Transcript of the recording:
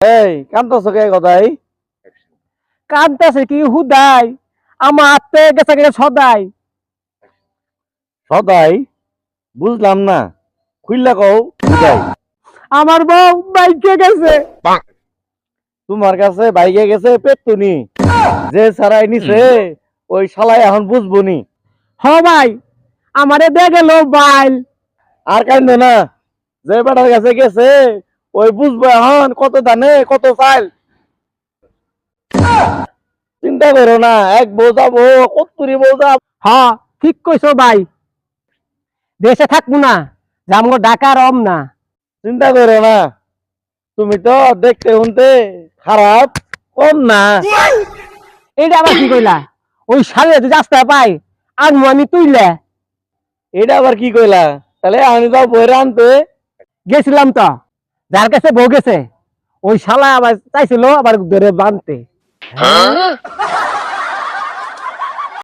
এই কান্তছ কে কথাই কি হুদাই? আমার আত্মে গেছে সদাই। সদাই? বুঝলাম না। খুললা কও বুঝাই আমার বউ বাইকে গেছে। তোমার কাছে বাইকে গেছে পেটুনি। যে সারাই নিছে ওই শালাই এখন বুঝবনি। হ ভাই আমারে দে গেল বাইল। আর কান্দ না। যে বেটার কাছে গেছে ওই বুঝব এখন কত দানে কত চাল? চিন্তা করো না এক বোঝাবো কত্তুরি বোঝা হ ঠিক কইছো ভাই। দেশে থাকব না জামগো ডাকার অম না। চিন্তা করো না তুমি তো দেখতে শুনতে খারাপ কম না। এইটা আবার কি কইলা? ওই সালে যদি রাস্তা পাই আনব আমি তুইলে। এটা আবার কি কইলা? তাহলে আমি তো বইরে আনতে। গেছিলাম তো। যার কাছে বউ গেছে ওই শালা আবার চাইছিল আবার ধরে বানতে।